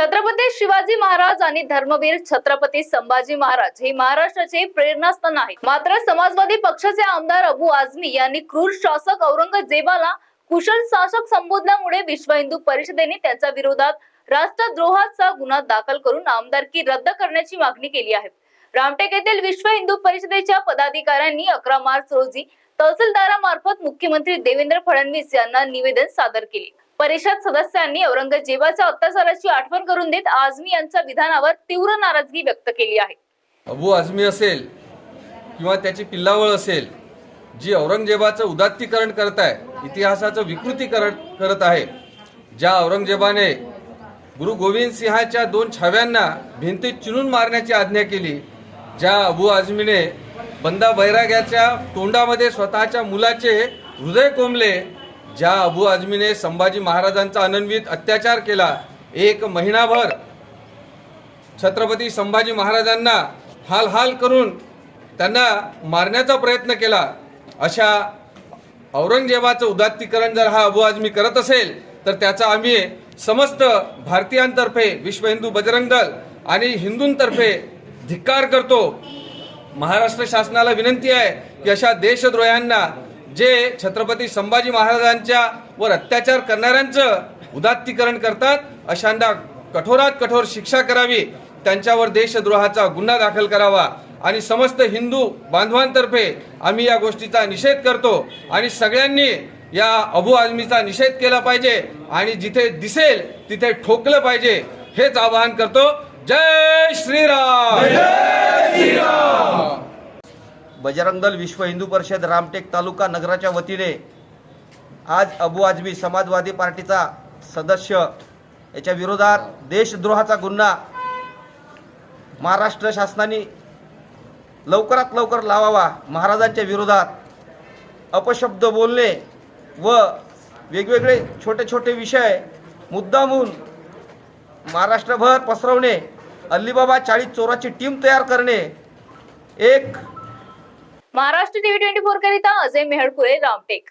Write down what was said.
छत्रपती शिवाजी महाराज आणि धर्मवीर छत्रपती संभाजी महाराज हे महाराष्ट्राचे प्रेरणास्थान आहेत. मात्र समाजवादी पक्षाचे आमदार अबू आझमी यांनी क्रूर शासक औरंगजेबाला कुशल शासक संबोधल्यामुळे विश्व हिंदू परिषदेने त्यांच्या विरोधात राष्ट्रद्रोहाचा गुन्हा दाखल करून आमदारकी रद्द करण्याची मागणी केली आहे. रामटेक येथील विश्व हिंदू परिषदेच्या पदाधिकाऱ्यांनी अकरा मार्च रोजी तहसीलदारामार्फत मुख्यमंत्री देवेंद्र फडणवीस यांना निवेदन सादर केले. परिषद सदस्यांनी औरंगजेबाच्या अत्याचाराची आठवण करून देत आझमी यांच्या विधानावर तीव्र नाराजगी व्यक्त केली आहे. अबू आझमी असेल किंवा त्याची पिल्लावळ असेल जी औरंगजेबाचं उदात्तीकरण करत आहे इतिहासाचं विकृतीकरण करत आहे ज्या औरंगजेबाने गुरु गोविंद सिंहाच्या दोन छाव्यांना भिंतीत चिरून मारण्याची आज्ञा केली ज्या अबू आझमीने बंदा बैराग्याच्या तोंडामध्ये स्वतःच्या मुलाचे हृदय कोंबले ज्या अबू आझमीने संभाजी महाराजांचा अनन्वित अत्याचार केला एक महिनाभर छत्रपती संभाजी महाराजांना हाल हाल करून त्यांना मारण्याचा प्रयत्न केला. अशा औरंगजेबाचं उदात्तीकरण जर हा अबू आझमी करत असेल तर त्याचा आम्ही समस्त भारतीयांतर्फे विश्व हिंदू बजरंग दल आणि हिंदूंतर्फे धिक्कार करतो. महाराष्ट्र शासनाला विनंती आहे की अशा देशद्रोह्यांना जे छत्रपती संभाजी महाराजांच्या वर अत्याचार करणाऱ्यांचं उदात्तीकरण करतात अशांना कठोरात कठोर शिक्षा करावी त्यांच्यावर देशद्रोहाचा गुन्हा दाखल करावा आणि समस्त हिंदू बांधवांतर्फे आम्ही या गोष्टीचा निषेध करतो आणि सगळ्यांनी या अबू आझमीचा निषेध केला पाहिजे आणि जिथे दिसेल तिथे ठोकलं पाहिजे हेच आवाहन करतो. जय श्रीराम! बजरंग दल विश्व हिंदू परिषद रामटेक तालुका नगराच्या वतीने आज अबू आझमी समाजवादी पार्टीचा सदस्य याच्या विरोधात देशद्रोहाचा गुन्हा महाराष्ट्र शासनाने लवकरात लवकर लावावा. महाराजांच्या विरोधात अपशब्द बोलणे व वेगवेगळे छोटे छोटे विषय मुद्दामून महाराष्ट्रभर पसरवणे अल्लीबाबा चाळीस चोराची टीम तयार करणे एक महाराष्ट्र टीव्ही ट्वेंटी फोर करिता अजय मेहडपुरे रामटेक.